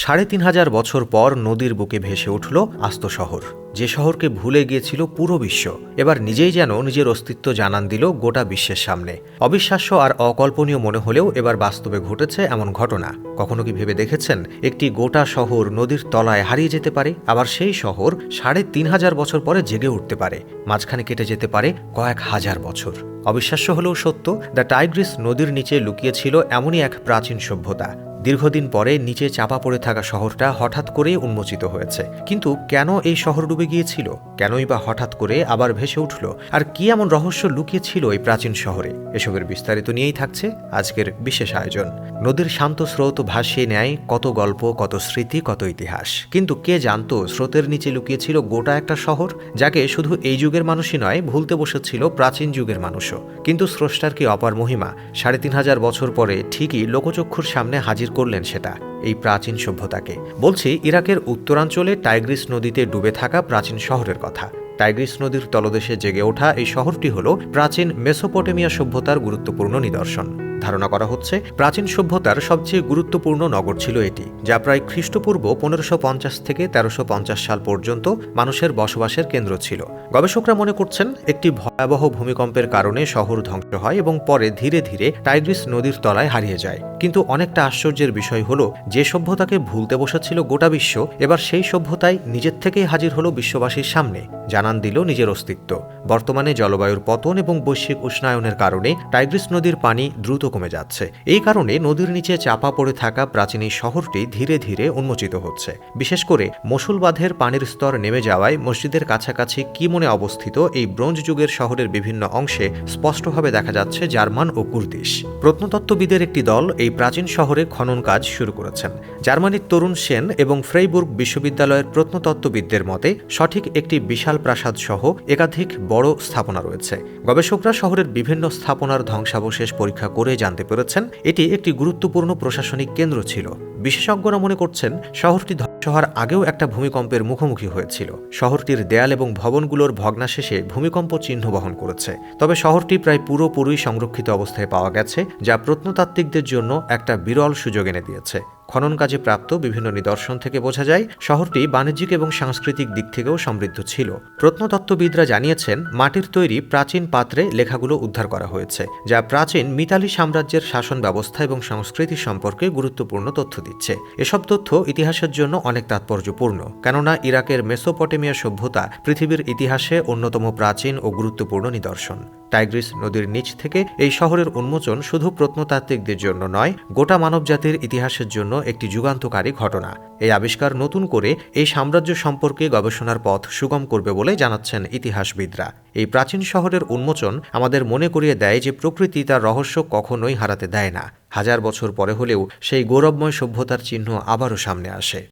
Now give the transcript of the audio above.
সাড়ে তিন হাজার বছর পর নদীর বুকে ভেসে উঠল আস্ত শহর। যে শহরকে ভুলে গিয়েছিল পুরো বিশ্ব। এবার নিজেই যেন নিজের অস্তিত্ব জানান দিল গোটা বিশ্বের সামনে। অবিশ্বাস্য আর অকল্পনীয় মনে হলেও এবার বাস্তবে ঘটেছে এমন ঘটনা। কখনো কি ভেবে দেখেছেন? একটি গোটা শহর নদীর তলায় হারিয়ে যেতে পারে, আবার সেই শহর সাড়ে তিন হাজার বছর পরে জেগে উঠতে পারে, মাঝখানে কেটে যেতে পারে কয়েক হাজার বছর। অবিশ্বাস্য হলেও সত্য, দ্য টাইগ্রিস নদীর নিচে লুকিয়েছিল এমনই এক প্রাচীন সভ্যতা। দীর্ঘদিন পরে নিচে চাপা পড়ে থাকা শহরটা হঠাৎ করেই উন্মোচিত হয়েছে। কিন্তু কেন এই শহর ডুবে গিয়েছিল? কেনই বা হঠাৎ করে আবার ভেসে উঠল? আর কি এমন রহস্য লুকিয়েছিল এই প্রাচীন শহরে? এসবের বিস্তারিত নিয়েই থাকছে আজকের বিশেষ আয়োজন। নদীর শান্ত স্রোত ভাসিয়ে নেয় কত গল্প, কত স্মৃতি, কত ইতিহাস। কিন্তু কে জানতো স্রোতের নিচে লুকিয়েছিল গোটা একটা শহর, যাকে শুধু এই যুগের মানুষই নয়, ভুলতে বসেছিল প্রাচীন যুগের মানুষও। কিন্তু স্রষ্টার কি অপার মহিমা? সাড়ে তিন হাজার বছর পরে ঠিকই লোকচক্ষুর সামনে হাজির করলেন সেটা, এই প্রাচীন সভ্যতাকে। বলছি, ইরাকের উত্তরাঞ্চলে টাইগ্রিস নদীতে ডুবে থাকা প্রাচীন শহরের কথা। টাইগ্রিস নদীর তলদেশে জেগে ওঠা এই শহরটি হল প্রাচীন মেসোপটেমিয়া সভ্যতার গুরুত্বপূর্ণ নিদর্শন। ধারণা করা হচ্ছে, প্রাচীন সভ্যতার সবচেয়ে গুরুত্বপূর্ণ নগর ছিল এটি, যা প্রায় খ্রিস্টপূর্ব পনেরোশো পঞ্চাশ থেকে তেরোশো পঞ্চাশ সাল পর্যন্ত মানুষের বসবাসের কেন্দ্র ছিল। গবেষকরা মনে করছেন, একটি ভয়াবহ ভূমিকম্পের কারণে শহর ধ্বংস হয় এবং পরে ধীরে ধীরে টাইগ্রিস নদীর তলায় হারিয়ে যায়। কিন্তু অনেকটা আশ্চর্যের বিষয় হলো, যে সভ্যতাকে ভুলতে বসেছিল গোটা বিশ্ব, এবার সেই সভ্যতায় নিজের থেকেই হাজির হলো বিশ্ববাসীর সামনে, জানান দিল নিজের অস্তিত্ব। বর্তমানে জলবায়ুর পতন এবং বৈশ্বিক উষ্ণায়নের কারণে টাইগ্রিস নদীর পানি দ্রুত কমে যাচ্ছে। এই কারণে নদীর নিচে চাপা পড়ে থাকা প্রাচীন এই শহরটি ধীরে ধীরে উন্মোচিত হচ্ছে। বিশেষ করে মসুল বাঁধের পানির স্তর নেমে যাওয়ায় মসজিদের কাছাকাছি কি মনে অবস্থিত এই ব্রোঞ্জ যুগের শহরের বিভিন্ন অংশে স্পষ্টভাবে দেখা যাচ্ছে জার্মান ও কুর্দিশ। প্রত্নতত্ত্ববিদের একটি দল এই প্রাচীন শহরে খনন কাজ শুরু করেছেন। জার্মানির তরুণ সেন এবং ফ্রেইবুর্গ বিশ্ববিদ্যালয়ের প্রত্নতত্ত্ববিদদের মতে, সঠিক একটি বিশাল প্রাসাদ সহ একাধিক বড় স্থাপনা রয়েছে। গবেষকরা শহরের বিভিন্ন স্থাপনার ধ্বংসাবশেষ পরীক্ষা করে জানতে পেরেছেন, এটি একটি গুরুত্বপূর্ণ প্রশাসনিক কেন্দ্র ছিল। বিশেষজ্ঞরা মনে করছেন, শহরটি হওয়ার আগেও একটা ভূমিকম্পের মুখোমুখি হয়েছিল। শহরটির দেয়াল এবং ভবনগুলোর ভগ্নাশেষে ভূমিকম্প চিহ্ন বহন করেছে। তবে শহরটি প্রায় পুরোপুরি সংরক্ষিত অবস্থায় পাওয়া গেছে, যা প্রত্নতাত্ত্বিকদের জন্য একটা বিরল সুযোগ এনে দিয়েছে। খনন কাজে প্রাপ্ত বিভিন্ন নিদর্শন থেকে বোঝা যায়, শহরটি বাণিজ্যিক এবং সাংস্কৃতিক দিক থেকেও সমৃদ্ধ ছিল। প্রত্নতত্ত্ববিদরা জানিয়েছেন, মাটির তৈরি প্রাচীন পাত্রে লেখাগুলো উদ্ধার করা হয়েছে, যা প্রাচীন মিতালি সাম্রাজ্যের শাসন ব্যবস্থা এবং সংস্কৃতি সম্পর্কে গুরুত্বপূর্ণ তথ্য দিচ্ছে। এসব তথ্য ইতিহাসের জন্য অনেক তাৎপর্যপূর্ণ, কেননা ইরাকের মেসোপটেমিয়া সভ্যতা পৃথিবীর ইতিহাসে অন্যতম প্রাচীন ও গুরুত্বপূর্ণ নিদর্শন। টাইগ্রিস নদীর নিচ থেকে এই শহরের উন্মোচন শুধু প্রত্নতাত্ত্বিকদের জন্য নয়, গোটা মানবজাতির ইতিহাসের জন্য একটি যুগান্তকারী ঘটনা। এই আবিষ্কার নতুন করে এই সাম্রাজ্য সম্পর্কে গবেষণার পথ সুগম করবে বলে জানাচ্ছেন ইতিহাসবিদরা। এই প্রাচীন শহরের উন্মোচন আমাদের মনে করিয়ে দেয় যে প্রকৃতি তার রহস্য কখনোই হারাতে দেয় না। হাজার বছর পরে হলেও সেই গৌরবময় সভ্যতার চিহ্ন আবারও সামনে আসে।